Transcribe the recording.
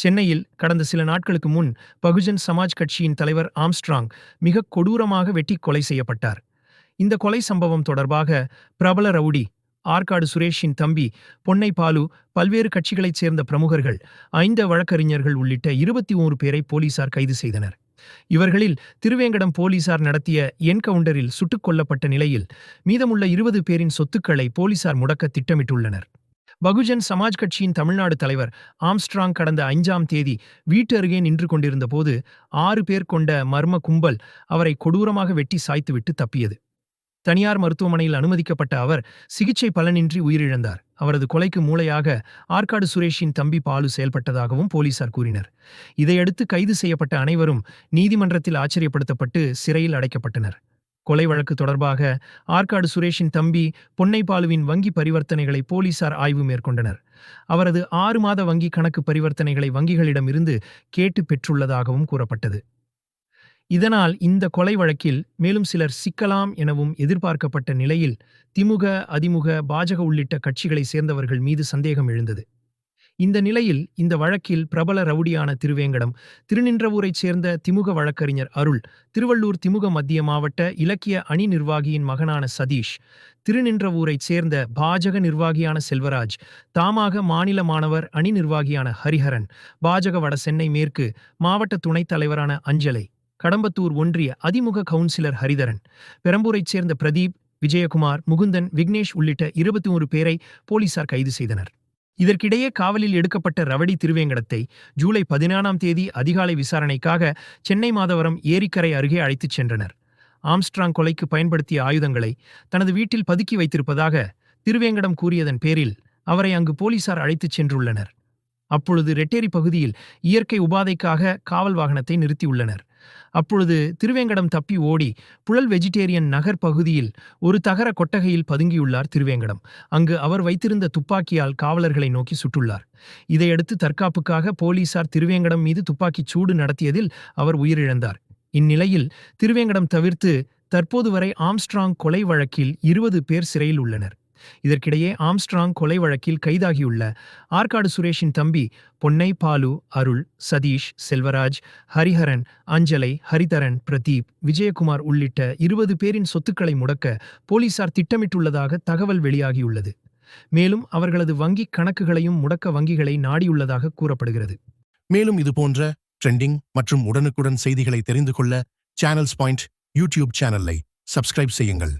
சென்னையில் கடந்த சில நாட்களுக்கு முன் பகுஜன் சமாஜ் கட்சியின் தலைவர் ஆம்ஸ்ட்ராங் மிக கொடூரமாக வெட்டி கொலை செய்யப்பட்டார். இந்த கொலை சம்பவம் தொடர்பாக பிரபல ரவுடி ஆற்காடு சுரேஷின் தம்பி பொன்னை பாலு பல்வேறு கட்சிகளைச் சேர்ந்த பிரமுகர்கள் ஐந்து வழக்கறிஞர்கள் உள்ளிட்ட இருபத்தி ஓரு பேரை போலீசார் கைது செய்தனர். இவர்களில் திருவேங்கடம் போலீசார் நடத்திய என்கவுண்டரில் சுட்டுக் கொல்லப்பட்ட நிலையில் மீதமுள்ள இருபது பேரின் சொத்துக்களை போலீசார் முடக்க திட்டமிட்டுள்ளனர். பகுஜன் சமாஜ் கட்சியின் தமிழ்நாடு தலைவர் ஆம்ஸ்ட்ராங் கடந்த ஐந்தாம் தேதி வீட்டு அருகே நின்று கொண்டிருந்த போது ஆறு பேர் கொண்ட மர்ம கும்பல் அவரை கொடூரமாக வெட்டி சாய்த்துவிட்டு தப்பியது. தனியார் மருத்துவமனையில் அனுமதிக்கப்பட்ட அவர் சிகிச்சை பலனின்றி உயிரிழந்தார். அவரது கொலைக்கு மூளையாக ஆற்காடு சுரேஷின் தம்பி பாலு செயல்பட்டதாகவும் போலீசார் கூறினர். இதையடுத்து கைது செய்யப்பட்ட அனைவரும் நீதிமன்றத்தில் ஆச்சரியப்படுத்தப்பட்டு சிறையில் அடைக்கப்பட்டனர். கொலை வழக்கு தொடர்பாக ஆற்காடு சுரேஷின் தம்பி பொன்னைப்பாலுவின் வங்கி பரிவர்த்தனைகளை போலீசார் ஆய்வு மேற்கொண்டனர். அவரது ஆறு மாத வங்கி கணக்கு பரிவர்த்தனைகளை வங்கிகளிடமிருந்து கேட்டு பெற்றுள்ளதாகவும் கூறப்பட்டது. இதனால் இந்த கொலை வழக்கில் மேலும் சிலர் சிக்கலாம் எனவும் எதிர்பார்க்கப்பட்ட நிலையில் திமுக அதிமுக பாஜக உள்ளிட்ட கட்சிகளை சேர்ந்தவர்கள் மீது சந்தேகம் எழுந்தது. இந்த நிலையில் இந்த வழக்கில் பிரபல ரவுடியான திருவேங்கடம் திருநின்றவூரைச் சேர்ந்த திமுக வழக்கறிஞர் அருள் திருவள்ளூர் திமுக மத்திய மாவட்ட இலக்கிய அணி நிர்வாகியின் மகனான சதீஷ் திருநின்றவூரைச் சேர்ந்த பாஜக நிர்வாகியான செல்வராஜ் தாமாக மாநில மாணவர் அணி நிர்வாகியான ஹரிஹரன் பாஜக வட சென்னை மேற்கு மாவட்ட துணைத் தலைவரான அஞ்சலை கடம்பத்தூர் ஒன்றிய அதிமுக கவுன்சிலர் ஹரிதரன் பெரம்பூரைச் சேர்ந்த பிரதீப் விஜயகுமார் முகுந்தன் விக்னேஷ் உள்ளிட்ட இருபத்தி ஒரு பேரை போலீசார் கைது செய்தனர். இதற்கிடையே காவலில் எடுக்கப்பட்ட ரவடி திருவேங்கடத்தை ஜூலை பதினாறாம் தேதி அதிகாலை விசாரணைக்காக சென்னை மாதவரம் ஏரிக்கரை அருகே அழைத்துச் சென்றனர். ஆம்ஸ்ட்ராங் கொலைக்கு பயன்படுத்திய ஆயுதங்களை தனது வீட்டில் பதுக்கி வைத்திருப்பதாக திருவேங்கடம் கூறியதன் பேரில் அவரை அங்கு போலீசார் அழைத்துச் சென்றுள்ளனர். அப்பொழுது ரெட்டேரி பகுதியில் இயற்கை உபாதைக்காக காவல் வாகனத்தை நிறுத்தியுள்ளனர். அப்பொழுது திருவேங்கடம் தப்பி ஓடி புழல் வெஜிடேரியன் நகர் பகுதியில் ஒரு தகர கொட்டகையில் பதுங்கியுள்ளார் திருவேங்கடம். அங்கு அவர் வைத்திருந்த துப்பாக்கியால் காவலர்களை நோக்கி சுட்டுள்ளார். இதையடுத்து தற்காப்புக்காக போலீசார் திருவேங்கடம் மீது துப்பாக்கிச் சூடு நடத்தியதில் அவர் உயிரிழந்தார். இந்நிலையில் திருவேங்கடம் தவிர்த்து தற்போது வரை ஆம்ஸ்ட்ராங் கொலை வழக்கில் இருபது பேர் சிறையில் உள்ளனர். இதற்கிடையே ஆம்ஸ்ட்ராங் கொலை வழக்கில் கைதாகியுள்ள ஆற்காடு சுரேஷின் தம்பி பொன்னை பாலு அருள் சதீஷ் செல்வராஜ் ஹரிஹரன் அஞ்சலை ஹரிதரன் பிரதீப் விஜயகுமார் உள்ளிட்ட இருபது பேரின் சொத்துக்களை முடக்க போலீசார் திட்டமிட்டுள்ளதாக தகவல் வெளியாகியுள்ளது. மேலும் அவர்களது வங்கிக் கணக்குகளையும் முடக்க வங்கிகளை நாடியுள்ளதாக கூறப்படுகிறது. மேலும் இதுபோன்ற ட்ரெண்டிங் மற்றும் உடனுக்குடன் செய்திகளை தெரிந்து கொள்ள சேனல்ஸ் பாயிண்ட் யூடியூப் சேனலை சப்ஸ்கிரைப் செய்யுங்கள்.